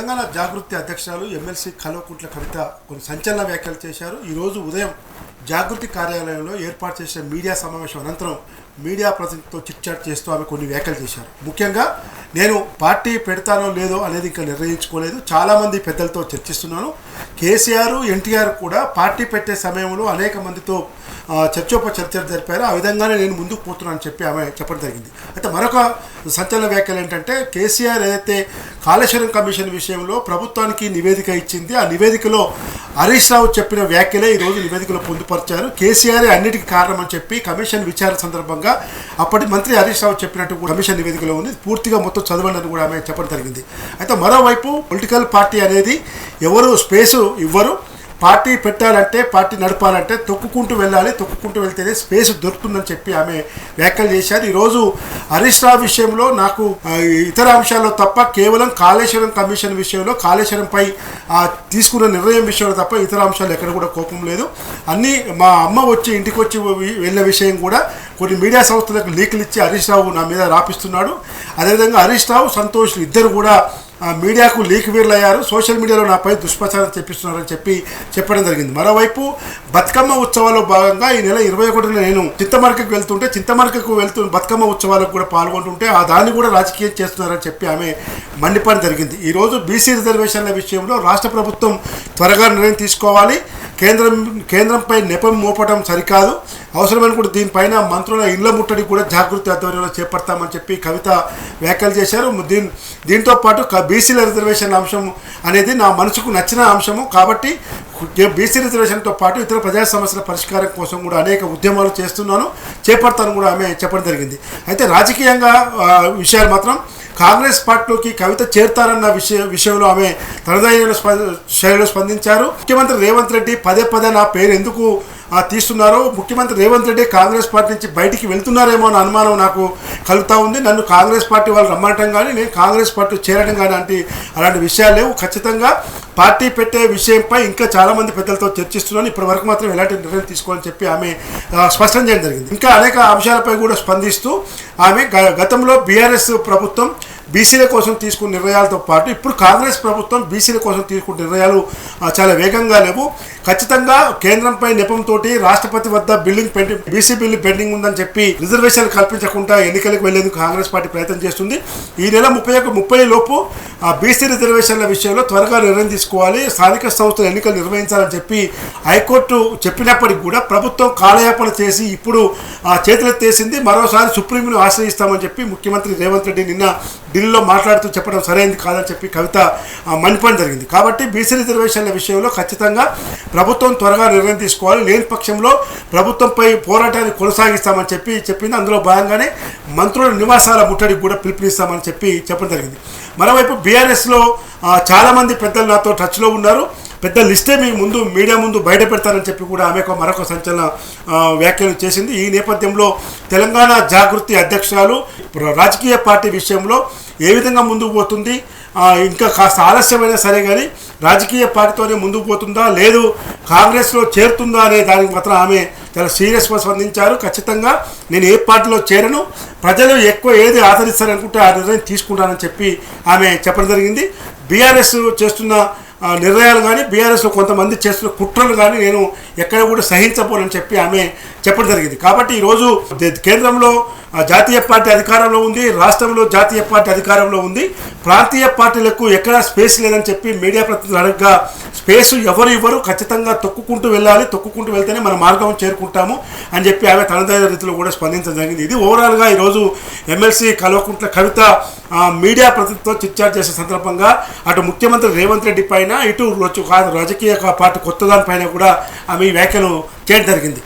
తెలంగాణ జాగృతి అధ్యక్షురాలు ఎమ్మెల్సీ కల్వకుంట్ల కవిత కొన్ని సంచలన వ్యాఖ్యలు చేశారు. ఈరోజు ఉదయం జాగృతి కార్యాలయంలో ఏర్పాటు చేసిన మీడియా సమావేశం అనంతరం మీడియా ప్రతినిధితో చిట్చాట్ చేస్తూ ఆమె కొన్ని వ్యాఖ్యలు చేశారు. ముఖ్యంగా నేను పార్టీ పెడతానో లేదో అనేది ఇంకా నిర్ణయించుకోలేదు. చాలామంది పెద్దలతో చర్చిస్తున్నాను. కేసీఆర్ ఎన్టీఆర్ కూడా పార్టీ పెట్టే సమయంలో అనేక మందితో చర్చోపచర్చలు జరిపారు. ఆ విధంగానే నేను ముందుకు పోతున్నానని చెప్పి ఆమె చెప్పడం జరిగింది. అయితే మరొక సంచలన వ్యాఖ్యలు ఏంటంటే కేసీఆర్ ఏదైతే కాళేశ్వరం కమిషన్ విషయంలో ప్రభుత్వానికి నివేదిక ఇచ్చింది ఆ నివేదికలో హరీష్ రావు చెప్పిన వ్యాఖ్యలే ఈరోజు నివేదికలో పొందుపరిచారు. కేసీఆర్ అన్నిటికీ కారణమని చెప్పి కమిషన్ విచారణ సందర్భంగా అప్పటి మంత్రి హరీష్ రావు చెప్పినట్టు కూడా కమిషన్ నివేదికలో ఉంది. పూర్తిగా మొత్తం చదవండి అని కూడా ఆమె చెప్పడం జరిగింది. అయితే మరోవైపు పొలిటికల్ పార్టీ అనేది ఎవరు స్పేసు ఇవ్వరు. పార్టీ పెట్టాలంటే పార్టీ నడపాలంటే తొక్కుకుంటూ వెళ్ళాలి తొక్కుకుంటూ వెళ్తేనే స్పేస్ దొరుకుతుందని చెప్పి ఆమె వ్యాఖ్యలు చేశారు. ఈరోజు హరీష్ రావు విషయంలో నాకు ఇతర అంశాల్లో తప్ప కేవలం కాళేశ్వరం కమిషన్ విషయంలో కాళేశ్వరంపై తీసుకున్న నిర్ణయం విషయంలో తప్ప ఇతర అంశాలు ఎక్కడ కూడా కోపం లేదు. అన్నీ మా అమ్మ వచ్చి ఇంటికి వచ్చి వెళ్ళిన విషయం కూడా కొన్ని మీడియా సంస్థలకు లీకులు ఇచ్చి హరీష్ రావు నా మీద రాపిస్తున్నాడు. అదేవిధంగా హరీష్ రావు సంతోష్ ఇద్దరు కూడా మీడియాకు లీక్ వీర్లు అయ్యారు సోషల్ మీడియాలో నాపై దుష్ప్రచారం చేపిస్తున్నారని చెప్పి చెప్పడం జరిగింది. మరోవైపు బతుకమ్మ ఉత్సవాల్లో భాగంగా ఈ నెల ఇరవై ఒకటిన నేను చింతమరకకు వెళ్తుంటే చింతమరకకు వెళ్తూ బతుకమ్మ ఉత్సవాలకు కూడా పాల్గొంటుంటే ఆ దాన్ని కూడా రాజకీయం చేస్తున్నారని చెప్పి ఆమె మండిపడం జరిగింది. ఈరోజు బీసీ రిజర్వేషన్ల విషయంలో రాష్ట్ర ప్రభుత్వం త్వరగా నిర్ణయం తీసుకోవాలి. కేంద్రం కేంద్రంపై నెపం మోపడం సరికాదు. అవసరమైన కూడా దీనిపైన మంత్రుల ఇళ్ళ ముట్టడి కూడా జాగృతి ఆధ్వర్యంలో చేపడతామని చెప్పి కవిత వ్యాఖ్యలు చేశారు. దీని దీంతో పాటు బీసీల రిజర్వేషన్ అంశం అనేది నా మనసుకు నచ్చిన అంశము. కాబట్టి బీసీ రిజర్వేషన్తో పాటు ఇతర ప్రజా సమస్యల పరిష్కారం కోసం కూడా అనేక ఉద్యమాలు చేస్తున్నాను. చేపడతాను కూడా ఆమె చెప్పడం జరిగింది. అయితే రాజకీయంగా విషయాలు మాత్రం కాంగ్రెస్ పార్టీలోకి కవిత చేరుతారన్న విషయ విషయంలో ఆమె తనదైన శైలిలో స్పందించారు. ముఖ్యమంత్రి రేవంత్ రెడ్డి పదే పదే నా పేరు ఎందుకు తీస్తున్నారో ముఖ్యమంత్రి రేవంత్ రెడ్డి కాంగ్రెస్ పార్టీ నుంచి బయటికి వెళ్తున్నారేమో అన్న అనుమానం నాకు కలుగుతూ ఉంది. నన్ను కాంగ్రెస్ పార్టీ వాళ్ళు రమ్మటం కానీ నేను కాంగ్రెస్ పార్టీ చేరడం కానీ అలాంటి విషయాలు లేవు ఖచ్చితంగా. పార్టీ పెట్టే విషయంపై ఇంకా చాలామంది పెద్దలతో చర్చిస్తున్నాను ఇప్పటి వరకు మాత్రం ఎలాంటి నిర్ణయం తీసుకోవాలని చెప్పి ఆమె స్పష్టం చేయడం జరిగింది. ఇంకా అనేక అంశాలపై కూడా స్పందిస్తూ ఆమె గ- గతంలో బీఆర్ఎస్ ప్రభుత్వం బీసీల కోసం తీసుకున్న నిర్ణయాలతో పాటు ఇప్పుడు కాంగ్రెస్ ప్రభుత్వం బీసీల కోసం తీసుకున్న నిర్ణయాలు చాలా వేగంగా లేవు. ఖచ్చితంగా కేంద్రంపై నెపంతో రాష్ట్రపతి వద్ద building pending BC bill pending ఉందని చెప్పి రిజర్వేషన్ కల్పించకుండా ఎన్నికలకు వెళ్ళేందుకు కాంగ్రెస్ పార్టీ ప్రయత్నం చేస్తుంది. ఈ నెల ముప్పై ఒక ముప్పై లోపు ఆ బీసీ రిజర్వేషన్ల విషయంలో త్వరగా నిర్ణయం తీసుకోవాలి. స్థానిక సంస్థల ఎన్నికలు నిర్వహించాలని చెప్పి హైకోర్టు చెప్పినప్పటికీ కూడా ప్రభుత్వం కాలయాపన చేసి ఇప్పుడు ఆ చేతులెత్తేసింది. మరోసారి సుప్రీంను ఆశ్రయిస్తామని చెప్పి ముఖ్యమంత్రి రేవంత్ రెడ్డి నిన్న ఢిల్లీలో మాట్లాడుతూ చెప్పడం సరైనది కాదని చెప్పి కవిత ఆ, జరిగింది. కాబట్టి బీసీ రిజర్వేషన్ల విషయంలో ఖచ్చితంగా ప్రభుత్వం త్వరగా నిర్ణయం తీసుకోవాలి. లేని పక్షంలో ప్రభుత్వంపై పోరాటాన్ని కొనసాగిస్తామని చెప్పి చెప్పింది. అందులో భాగంగానే మంత్రుల నివాసాల ముట్టడికి కూడా పిలుపునిస్తామని చెప్పి చెప్పడం జరిగింది. మరోవైపు బీఆర్ఎస్లో చాలామంది పెద్దలు నాతో టచ్లో ఉన్నారు. పెద్ద లిస్టే మీ ముందు మీడియా ముందు బయట పెడతారని చెప్పి కూడా ఆమె ఒక మరొక సంచలన వ్యాఖ్యలు చేసింది. ఈ నేపథ్యంలో తెలంగాణ జాగృతి అధ్యక్షురాలు రాజకీయ పార్టీ విషయంలో ఏ విధంగా ముందుకు పోతుంది? ఇంకా కాస్త ఆలస్యమైనా సరే కానీ రాజకీయ పార్టీతోనే ముందుకు పోతుందా? లేదు. కాంగ్రెస్లో చేరుతుందా అనే దానికి మాత్రం ఆమె చాలా సీరియస్గా స్పందించారు. ఖచ్చితంగా నేను ఏ పార్టీలో చేరను ప్రజలు ఎక్కువ ఏది ఆదరిస్తారనుకుంటే ఆ నిర్ణయం తీసుకుంటానని చెప్పి ఆమె చెప్పడం జరిగింది. బీఆర్ఎస్ చేస్తున్న నిర్ణయాలు కానీ బీఆర్ఎస్లో కొంతమంది చేస్తున్న కుట్రలు కానీ నేను ఎక్కడ కూడా సహించబోనని చెప్పి ఆమె చెప్పడం జరిగింది. కాబట్టి ఈరోజు కేంద్రంలో జాతీయ పార్టీ అధికారంలో ఉంది రాష్ట్రంలో జాతీయ పార్టీ అధికారంలో ఉంది. ప్రాంతీయ పార్టీలకు ఎక్కడా స్పేస్ లేదని చెప్పి మీడియా ప్రతినిధులు అడగగా స్పేస్ ఎవరు ఇవ్వరు ఖచ్చితంగా తొక్కుకుంటూ వెళ్ళాలి తొక్కుకుంటూ వెళ్తేనే మన మార్గం చేరుకుంటాము అని చెప్పి ఆమె తనదైన రీతిలో కూడా స్పందించడం జరిగింది. ఇది ఓవరాల్గా ఈరోజు ఎమ్మెల్సీ కల్వకుంట్ల కవిత మీడియా ప్రతినిధితో చిట్చాట్ చేసే సందర్భంగా అటు ముఖ్యమంత్రి రేవంత్ రెడ్డి పైన ఇటు రోజు రాజకీయ పార్టీ కొత్త దానిపైన కూడా ఆమె ఈ వ్యాఖ్యలు చేయడం జరిగింది.